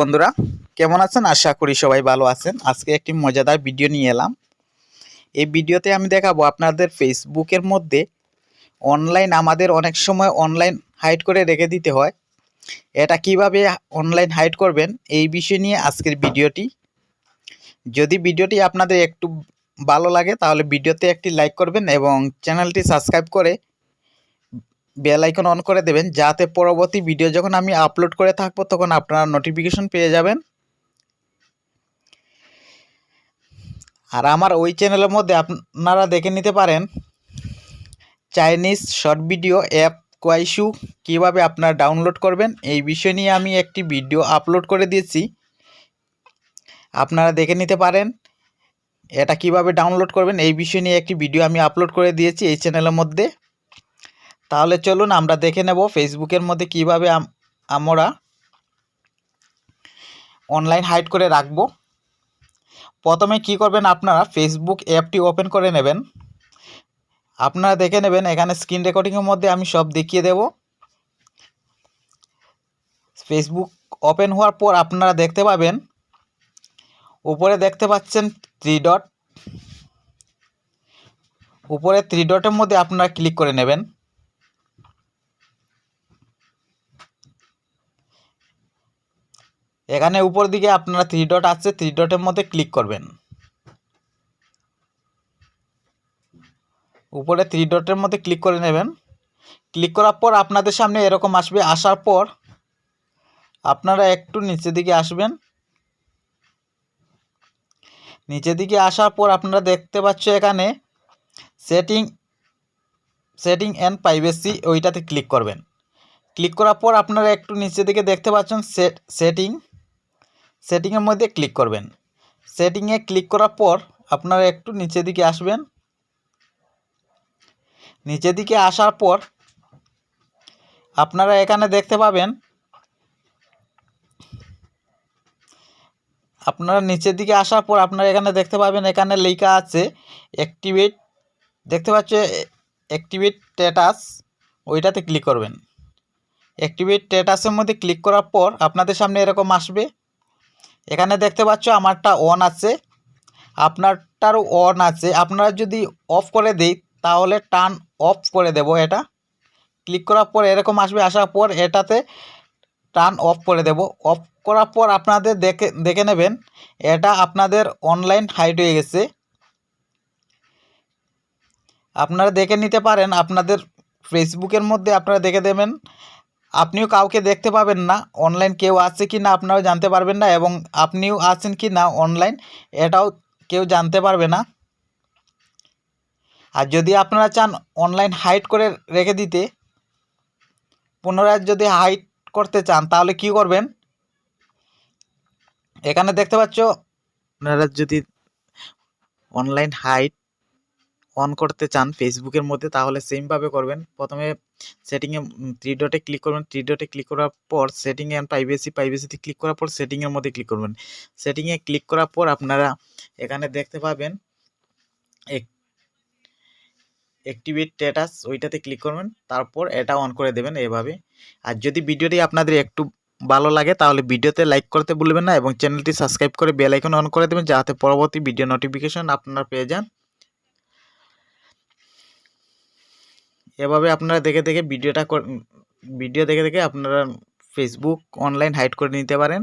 বন্ধুরা, কেমন আছেন? আশা করি সবাই ভালো আছেন। আজকে একটি মজাদার ভিডিও নিয়ে এলাম। এই ভিডিওতে আমি দেখাবো আপনাদের ফেসবুকের মধ্যে অনলাইন, আমাদের অনেক সময় অনলাইন হাইড করে রেখে দিতে হয়। এটা কীভাবে অনলাইন হাইড করবেন, এই বিষয় নিয়ে আজকের ভিডিওটি। যদি ভিডিওটি আপনাদের একটু ভালো লাগে, তাহলে ভিডিওতে একটি লাইক করবেন এবং চ্যানেলটি সাবস্ক্রাইব করে বেল আইকন অন করে দেবেন। যাতে পরবর্তী ভিডিও যখন আমি আপলোড করে থাকব, তখন আপনারা নোটিফিকেশন পেয়ে যাবেন। আর আমার ওই চ্যানেলের মধ্যে আপনারা দেখে নিতে পারেন। Chinese short video app Kuaishou কীভাবে আপনারা ডাউনলোড করবেন। এই বিষয় নিয়ে আমি একটি ভিডিও আপলোড করে দিয়েছি। আপনারা দেখে নিতে পারেন এটা কীভাবে ডাউনলোড করবেন। এই বিষয় নিয়ে একটি ভিডিও আমি আপলোড করে দিয়েছি এই চ্যানেলের মধ্যে। তাহলে চলুন আমরা দেখে নেব ফেসবুকের মধ্যে কীভাবে আমরা অনলাইন হাইড করে রাখব। প্রথমে কি করবেন আপনারা ফেসবুক অ্যাপটি ওপেন করে নেবেন। আপনারা দেখে নেবেন এখানে স্ক্রিন রেকর্ডিংয়ের মধ্যে আমি সব দেখিয়ে দেব। ফেসবুক ওপেন হওয়ার পর আপনারা দেখতে পাবেন, উপরে দেখতে পাচ্ছেন থ্রি ডট উপরে থ্রি ডটের মধ্যে আপনারা ক্লিক করে নেবেন। এখানে উপর দিকে আপনারা থ্রি ডট আছে থ্রি ডটের মধ্যে ক্লিক করবেন। উপরে থ্রি ডটের মধ্যে ক্লিক করে নেবেন। ক্লিক করার পর আপনাদের সামনে এরকম আসবে। আসার পর আপনারা একটু নিচের দিকে আসবেন। নিচের দিকে আসার পর আপনারা দেখতে পাচ্ছ এখানে সেটিং সেটিং অ্যান্ড প্রাইভেসি ওইটাতে ক্লিক করবেন। ক্লিক করার পর আপনারা একটু নিচের দিকে দেখতে পাচ্ছেন সেট সেটিং সেটিংয়ের মধ্যে ক্লিক করবেন। সেটিংয়ে ক্লিক করার পর আপনারা একটু নিচের দিকে আসবেন। নিচের দিকে আসার পর আপনারা এখানে দেখতে পাবেন, আপনারা নিচের দিকে আসার পর আপনারা এখানে দেখতে পাবেন, এখানে লেখা আছে অ্যাক্টিভেট দেখতে পাচ্ছে অ্যাক্টিভেট স্ট্যাটাস ওইটাতে ক্লিক করবেন। অ্যাক্টিভেট স্ট্যাটাসের মধ্যে ক্লিক করার পর আপনাদের সামনে এরকম আসবে। এখানে দেখতে পাচ্ছ আমারটা অন আছে। আপনারটারও অন আছে। আপনারা যদি অফ করে দিই, তাহলে টার্ন অফ করে দেব এটা। ক্লিক করার পর এরকম আসবে, আসার পর এটাতে টার্ন অফ করে দেব। অফ করার পর আপনাদের দেখে দেখে নেবেন, এটা আপনাদের অনলাইন হাইট হয়ে গেছে। আপনারা দেখে নিতে পারেন, আপনাদের ফেসবুকের মধ্যে আপনারা দেখে দেবেন। আপনিও কাউকে দেখতে পাবেন না অনলাইন কেউ আসছে কি না আপনারাও জানতে পারবেন না এবং আপনিও আছেন কি না অনলাইন এটাও কেউ জানতে পারবে না। আর যদি আপনারা চান অনলাইন হাইড করে রেখে দিতে, পুনরায় যদি হাইড করতে চান, তাহলে কি করবেন? এখানে দেখতে পাচ্ছ, আপনারা যদি অনলাইন হাইড অন করতে চান ফেসবুকের মধ্যে, তাহলে সেমভাবে করবেন। প্রথমে সেটিংয়ে থ্রি ডটে ক্লিক করবেন। থ্রি ডটে ক্লিক করার পর সেটিং অ্যান্ড প্রাইভেসি প্রাইভেসিতে ক্লিক করার পর সেটিংয়ের মধ্যে ক্লিক করবেন। সেটিংয়ে ক্লিক করার পর আপনারা এখানে দেখতে পাবেন অ্যাক্টিভেট স্ট্যাটাস ওইটাতে ক্লিক করবেন। তারপর এটা অন করে দেবেন এভাবে। আর যদি ভিডিওটি আপনাদের একটু ভালো লাগে, তাহলে ভিডিওতে লাইক করতে ভুলবেন না এবং চ্যানেলটি সাবস্ক্রাইব করে বেল আইকন অন করে দেবেন, যাতে পরবর্তী ভিডিও নোটিফিকেশন আপনারা পেয়ে যান। এভাবে আপনারা দেখে দেখে ভিডিওটা ভিডিও দেখে দেখে আপনারা ফেসবুক অনলাইন হাইড করে নিতে পারেন।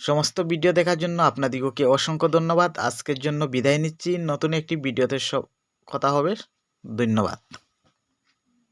সমস্ত ভিডিও দেখার জন্য আপনাদিগকে অসংখ্য ধন্যবাদ। আজকের জন্য বিদায় নিচ্ছি। নতুন একটি ভিডিওতে সব কথা হবে। ধন্যবাদ।